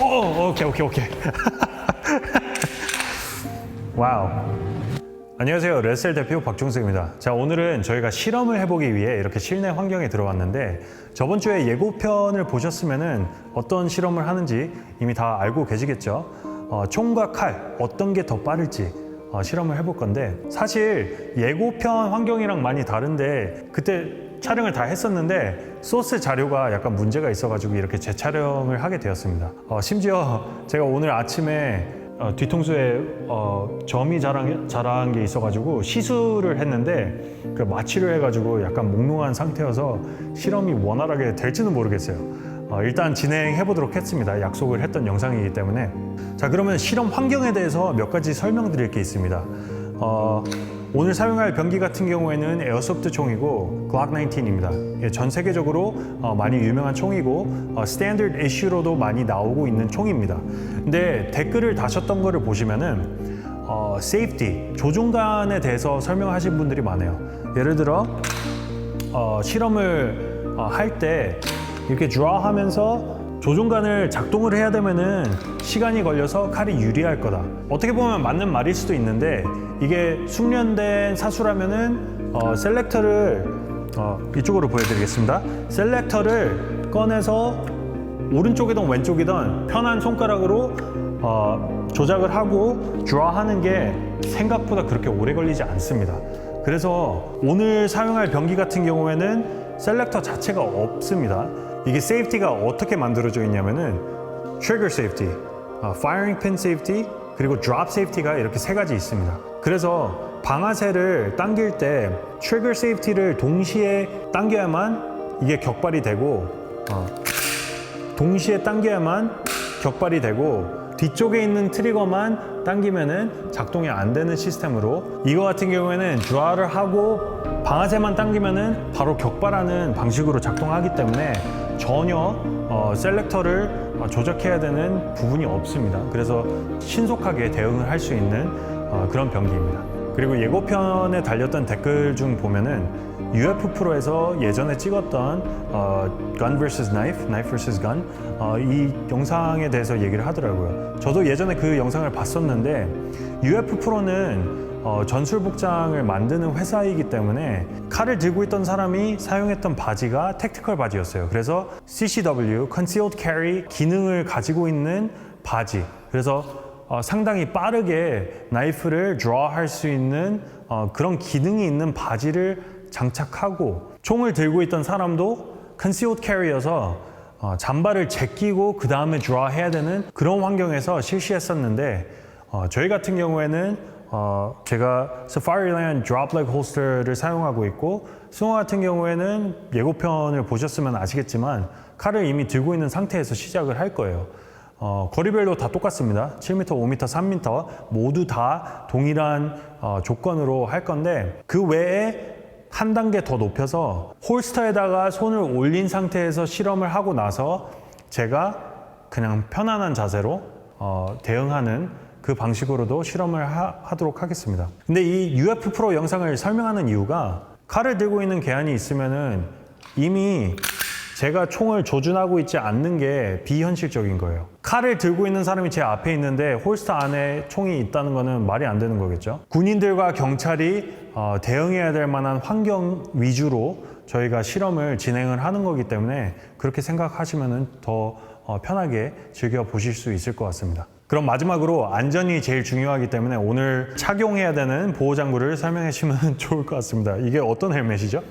오, 오케이, 오케이, 오케이. 와우. 안녕하세요. 레셀 대표 박종석입니다. 자, 오늘은 저희가 실험을 해보기 위해 이렇게 실내 환경에 들어왔는데 저번 주에 예고편을 보셨으면은 어떤 실험을 하는지 이미 다 알고 계시겠죠? 어, 총과 칼, 어떤 게 더 빠를지 어, 실험을 해볼 건데 사실 예고편 환경이랑 많이 다른데 그때 촬영을 다 했었는데 소스 자료가 약간 문제가 있어가지고 이렇게 재촬영을 하게 되었습니다. 어, 심지어 제가 오늘 아침에 어, 뒤통수에 어, 점이 자랑, 자란 게 있어가지고 시술을 했는데 그 마취를 해가지고 약간 몽롱한 상태여서 실험이 원활하게 될지는 모르겠어요. 어, 일단 진행해 보도록 했습니다. 약속을 했던 영상이기 때문에. 자, 그러면 실험 환경에 대해서 몇 가지 설명드릴 게 있습니다. 어, 오늘 사용할 병기 같은 경우에는 에어소프트 총이고 글락 19입니다. 예, 전 세계적으로 어, 많이 유명한 총이고 어, 스탠더드 이슈로도 많이 나오고 있는 총입니다. 근데 댓글을 다셨던 거를 보시면은 어, 세이프티, 조종간에 대해서 설명하신 분들이 많아요. 예를 들어 어, 실험을 어, 할 때 이렇게 드라하면서 조종간을 작동을 해야 되면은 시간이 걸려서 칼이 유리할 거다. 어떻게 보면 맞는 말일 수도 있는데 이게 숙련된 사수라면은 어, 셀렉터를 어, 이쪽으로 보여드리겠습니다. 셀렉터를 꺼내서 오른쪽이든 왼쪽이든 편한 손가락으로 어, 조작을 하고 드라하는 게 생각보다 그렇게 오래 걸리지 않습니다. 그래서 오늘 사용할 병기 같은 경우에는 셀렉터 자체가 없습니다. 이게 세이프티가 어떻게 만들어져 있냐면은 트리거 세이프티, 파이어링 핀 세이프티, 그리고 드롭 세이프티가 이렇게 세 가지 있습니다. 그래서 방아쇠를 당길 때 트리거 세이프티를 동시에 당겨야만 이게 격발이 되고 어, 동시에 당겨야만 격발이 되고 뒤쪽에 있는 트리거만 당기면은 작동이 안 되는 시스템으로 이거 같은 경우에는 드라를 하고 방아쇠만 당기면은 바로 격발하는 방식으로 작동하기 때문에 전혀 어, 셀렉터를 어, 조작해야 되는 부분이 없습니다. 그래서 신속하게 대응을 할 수 있는 어, 그런 병기입니다. 그리고 예고편에 달렸던 댓글 중 보면은 UF 프로에서 예전에 찍었던 어, Gun vs Knife, Knife vs Gun 어, 이 영상에 대해서 얘기를 하더라고요. 저도 예전에 그 영상을 봤었는데 UF 프로는 어, 전술 복장을 만드는 회사이기 때문에 칼을 들고 있던 사람이 사용했던 바지가 택티컬 바지였어요. 그래서 CCW, Concealed Carry 기능을 가지고 있는 바지. 그래서 어, 상당히 빠르게 나이프를 드라할 수 있는 어, 그런 기능이 있는 바지를 장착하고 총을 들고 있던 사람도 concealed carry여서 어, 잠바를 제끼고 그 다음에 드라해야 되는 그런 환경에서 실시했었는데 어, 저희 같은 경우에는 어, 제가 Safariland Drop Leg Holster를 사용하고 있고 승호 같은 경우에는 예고편을 보셨으면 아시겠지만 칼을 이미 들고 있는 상태에서 시작을 할 거예요. 어, 거리별로 다 똑같습니다. 7m, 5m, 3m 모두 다 동일한 어, 조건으로 할 건데 그 외에 한 단계 더 높여서 홀스터에다가 손을 올린 상태에서 실험을 하고 나서 제가 그냥 편안한 자세로 어, 대응하는 그 방식으로도 실험을 하, 도록 하겠습니다. 근데 이 UF 프로 영상을 설명하는 이유가 칼을 들고 있는 개안이 있으면은 이미 제가 총을 조준하고 있지 않는 게 비현실적인 거예요. 칼을 들고 있는 사람이 제 앞에 있는데 홀스터 안에 총이 있다는 거는 말이 안 되는 거겠죠. 군인들과 경찰이 어, 대응해야 될 만한 환경 위주로 저희가 실험을 진행을 하는 거기 때문에 그렇게 생각하시면 더 어, 편하게 즐겨 보실 수 있을 것 같습니다. 그럼 마지막으로 안전이 제일 중요하기 때문에 오늘 착용해야 되는 보호 장구를 설명해 주시면 좋을 것 같습니다. 이게 어떤 헬멧이죠?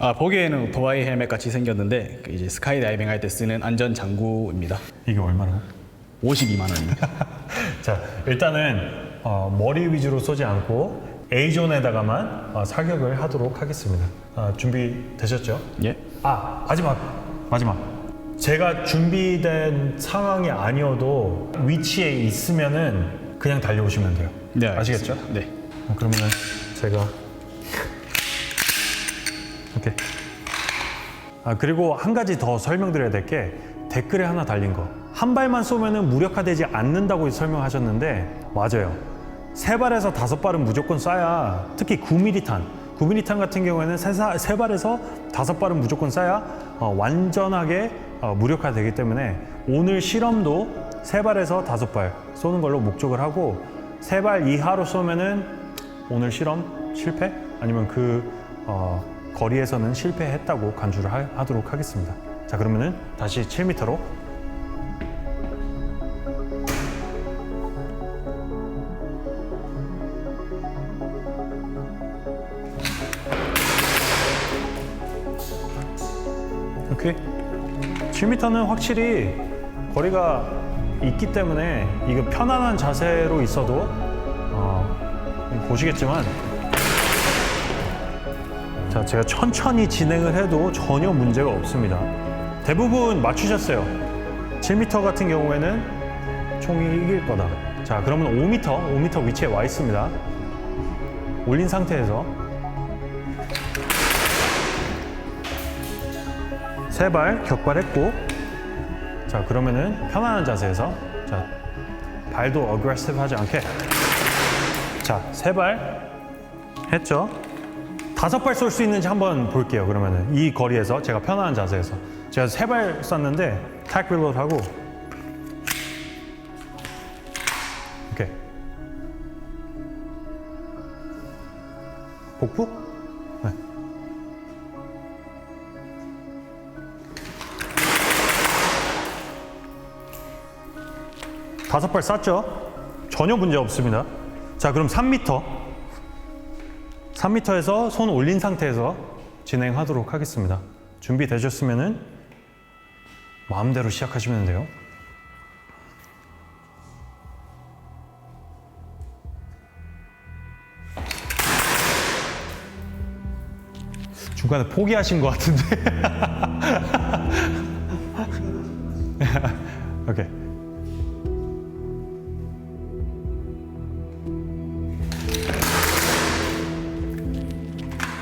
아 보기에는 오토바이 헬멧 같이 생겼는데 그 이제 스카이 다이빙 할 때 쓰는 안전 장구입니다. 이게 얼마나? 52만 원입니다. 자, 일단은 어, 머리 위주로 쏘지 않고 A존에다가만 어, 사격을 하도록 하겠습니다. 아, 준비 되셨죠? 예. 아, 마지막, 마지막. 제가 준비된 상황이 아니어도 위치에 있으면은 그냥 달려오시면 돼요. 네. 아시겠죠? 알겠습니다. 네. 어, 그러면은 제가 오케이. 아 그리고 한 가지 더 설명드려야 될 게 댓글에 하나 달린 거. 한 발만 쏘면은 무력화되지 않는다고 설명하셨는데 맞아요. 세 발에서 다섯 발은 무조건 쏴야 특히 9mm 탄. 9mm 탄 같은 경우에는 세, 사- 세 발에서 다섯 발은 무조건 쏴야 어, 완전하게 어, 무력화되기 때문에 오늘 실험도 세 발에서 다섯 발 쏘는 걸로 목적을 하고 세 발 이하로 쏘면은 오늘 실험 실패 아니면 그 어, 거리에서는 실패했다고 간주를 하, 하도록 하겠습니다. 자 그러면은 다시 7m로 오케이. 7m는 확실히 거리가 있기 때문에 이거 편안한 자세로 있어도 어, 보시겠지만 자 제가 천천히 진행을 해도 전혀 문제가 없습니다. 대부분 맞추셨어요. 7m 같은 경우에는 총이 이길 거다. 자 그러면 5m, 5m 위치에 와 있습니다. 올린 상태에서 세 발 격발했고. 자 그러면은 편안한 자세에서. 자 발도 어그레시브 하지 않게. 자 세 발 했죠? 다섯 발 쏠 수 있는지 한번 볼게요 그러면은. 이 거리에서 제가 편안한 자세에서. 제가 세 발 쐈는데 탁 릴로드 하고. 오케이. 복부? 다섯 발 쐈죠? 전혀 문제 없습니다. 자, 그럼 3m. 3m에서 손 올린 상태에서 진행하도록 하겠습니다. 준비되셨으면은 마음대로 시작하시면 돼요. 중간에 포기하신 것 같은데.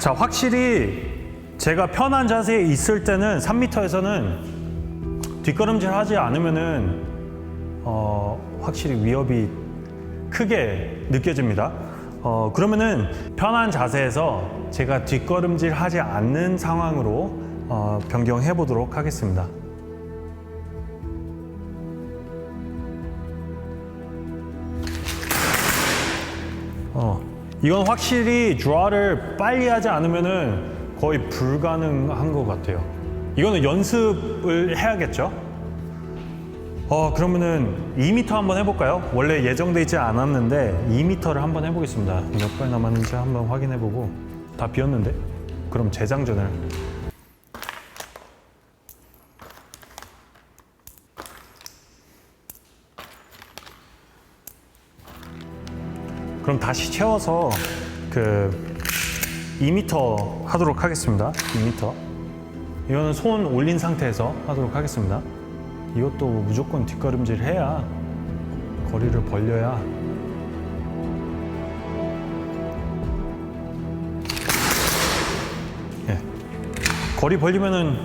자, 확실히 제가 편한 자세에 있을 때는 3m에서는 뒷걸음질 하지 않으면은 어, 확실히 위협이 크게 느껴집니다. 어, 그러면은 편한 자세에서 제가 뒷걸음질 하지 않는 상황으로 어, 변경해 보도록 하겠습니다. 이건 확실히 드라를 빨리 하지 않으면은 거의 불가능한 것 같아요. 이거는 연습을 해야겠죠? 어, 그러면은 2m 한번 해볼까요? 원래 예정돼 있지 않았는데 2m를 한번 해보겠습니다. 몇 발 남았는지 한번 확인해보고 다 비었는데? 그럼 재장전을 그럼 다시 채워서 그 2m 하도록 하겠습니다. 2m. 이거는 손 올린 상태에서 하도록 하겠습니다. 이것도 무조건 뒷걸음질 해야 거리를 벌려야 예. 거리 벌리면은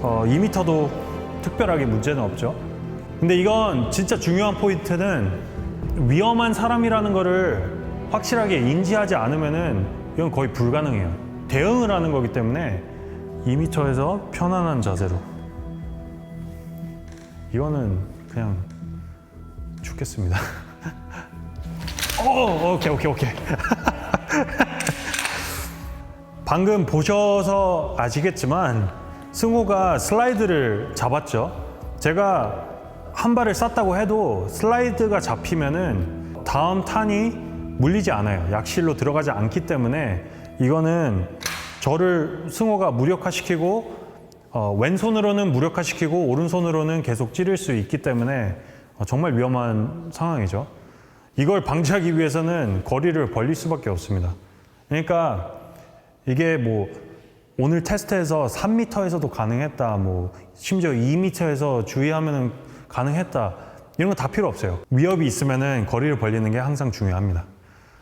어, 2m도 특별하게 문제는 없죠. 근데 이건 진짜 중요한 포인트는 위험한 사람이라는 거를 확실하게 인지하지 않으면은 이건 거의 불가능해요. 대응을 하는 거기 때문에 2m에서 편안한 자세로. 이거는 그냥 죽겠습니다. 오, 오케이, 오케이, 오케이. 방금 보셔서 아시겠지만 승호가 슬라이드를 잡았죠. 제가 한 발을 쐈다고 해도 슬라이드가 잡히면은 다음 탄이 물리지 않아요. 약실로 들어가지 않기 때문에 이거는 저를 승호가 무력화시키고 어, 왼손으로는 무력화시키고 오른손으로는 계속 찌를 수 있기 때문에 어, 정말 위험한 상황이죠. 이걸 방지하기 위해서는 거리를 벌릴 수밖에 없습니다. 그러니까 이게 뭐 오늘 테스트에서 3m에서도 가능했다, 뭐 심지어 2m에서 주의하면 가능했다 이런 거 다 필요 없어요. 위협이 있으면은 거리를 벌리는 게 항상 중요합니다.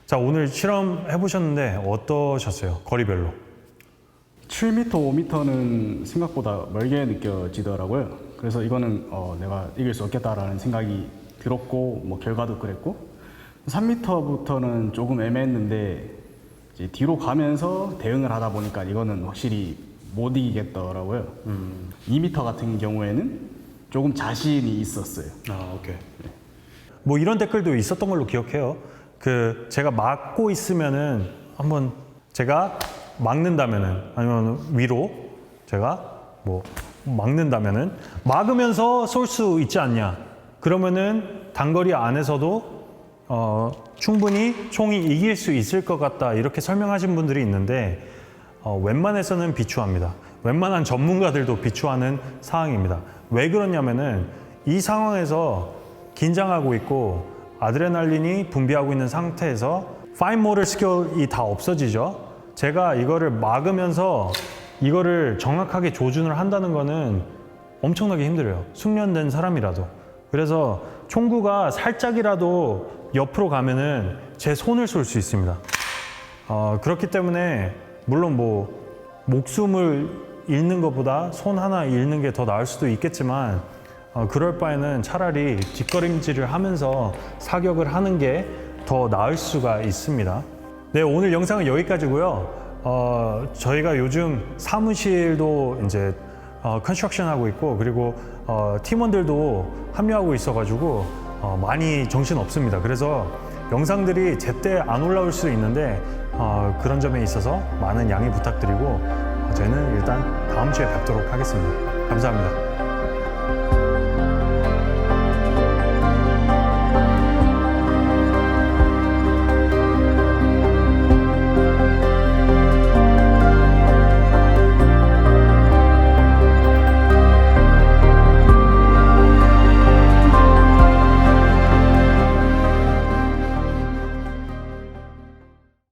자 오늘 실험 해 보셨는데 어떠셨어요? 거리별로? 7m, 5m는 생각보다 멀게 느껴지더라고요. 그래서 이거는 어, 내가 이길 수 없겠다라는 생각이 들었고 뭐 결과도 그랬고 3m부터는 조금 애매했는데 이제 뒤로 가면서 대응을 하다 보니까 이거는 확실히 못 이기겠더라고요. 2m 같은 경우에는 조금 자신이 있었어요. 아, 오케이. 뭐 이런 댓글도 있었던 걸로 기억해요. 그 제가 막고 있으면은 한번 제가 막는다면은 아니면 위로 제가 뭐 막는다면은 막으면서 쏠 수 있지 않냐. 그러면은 단거리 안에서도 어, 충분히 총이 이길 수 있을 것 같다 이렇게 설명하신 분들이 있는데 어, 웬만해서는 비추합니다. 웬만한 전문가들도 비추하는 상황입니다. 왜 그러냐면은 이 상황에서 긴장하고 있고 아드레날린이 분비하고 있는 상태에서 파인 모tor 스킬이 다 없어지죠. 제가 이거를 막으면서 이거를 정확하게 조준을 한다는 거는 엄청나게 힘들어요. 숙련된 사람이라도. 그래서 총구가 살짝이라도 옆으로 가면은 제 손을 쏠 수 있습니다. 어, 그렇기 때문에 물론 뭐 목숨을 잃는 것보다 손 하나 잃는 게 더 나을 수도 있겠지만 어, 그럴 바에는 차라리 뒷걸음질을 하면서 사격을 하는 게 더 나을 수가 있습니다. 네, 오늘 영상은 여기까지고요. 어, 저희가 요즘 사무실도 이제 어, 컨스트럭션 하고 있고 그리고 어, 팀원들도 합류하고 있어가지고 어, 많이 정신 없습니다. 그래서 영상들이 제때 안 올라올 수 있는데 어, 그런 점에 있어서 많은 양해 부탁드리고 어, 저희는 일단 다음 주에 뵙도록 하겠습니다. 감사합니다.